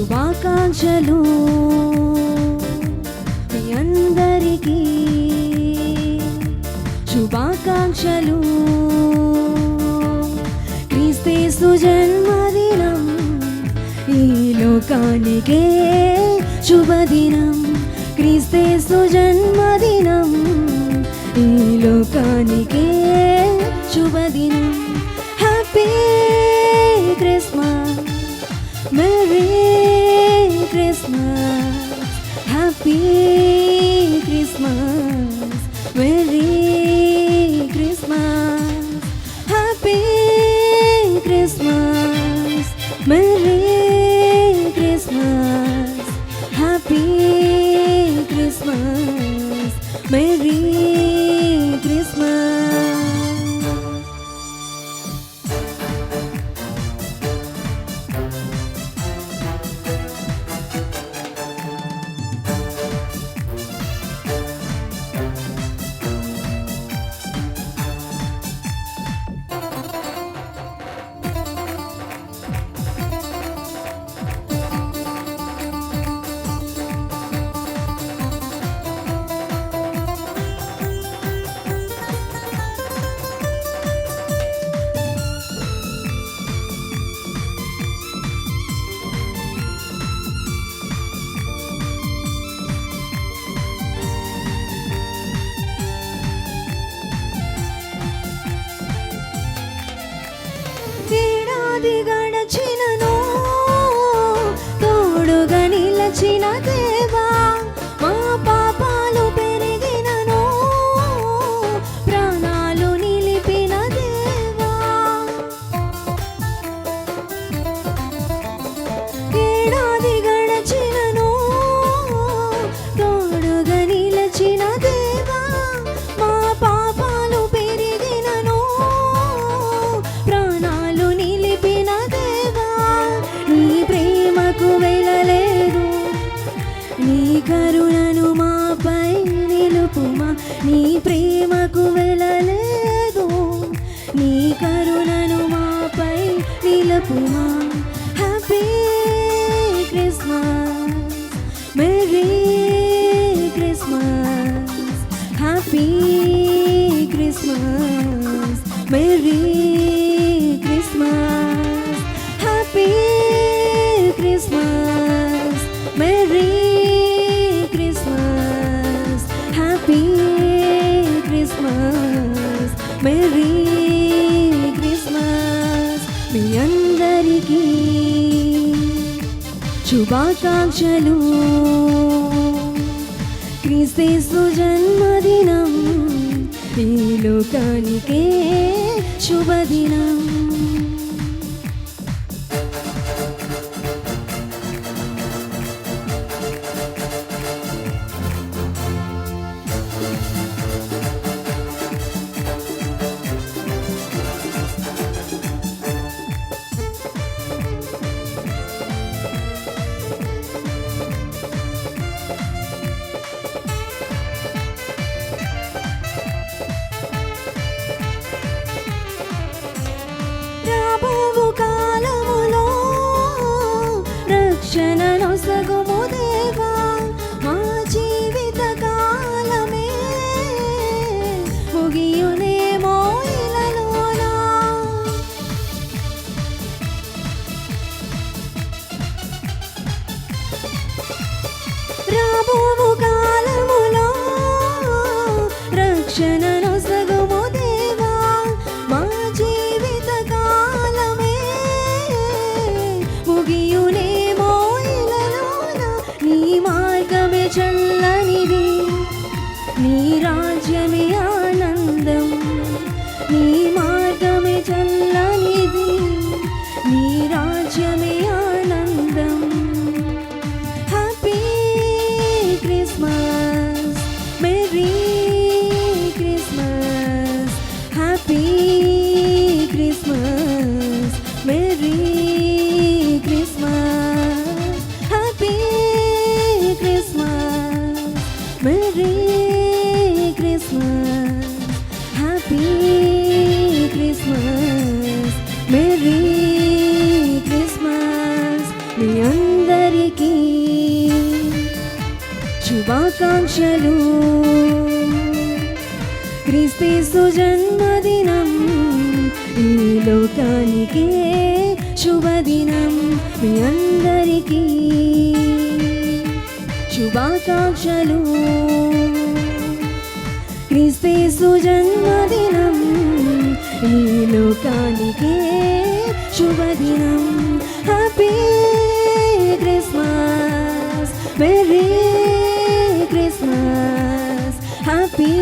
శుభాకాంక్షలు మీ అందరికీ. శుభాకాంక్షలు. క్రీస్తు జన్మదినం ఈ లోకానికే శుభదినం. క్రీస్తు జన్మదినం ఈ లోకానికే శుభదినం. Christmas. దాచిన నీ ప్రేమకు వెళ్ళలేదు. నీ కరుణను మాపై నిలపుమా. Happy Christmas merry Christmas happy Christmas merry శుభాకాంక్షలు. క్రీస్తు జన్మదినం ఈ లోకానికే శుభదినం. రక్షణను సగుము దేవా చల్లనిది. నీ రాజ్యమే ఆనందం. నీ మెరీ క్రిస్మస్ మీ అందరికీ శుభాకాంక్షలు. క్రీస్తు జన్మదినం ఈ లోకానికే శుభదినం మీ అందరికీ. శుభాకాంక్షలు. క్రీస్తు జన్మదినం ఈ లోకానికే శుభదినం happy Christmas merry Christmas happy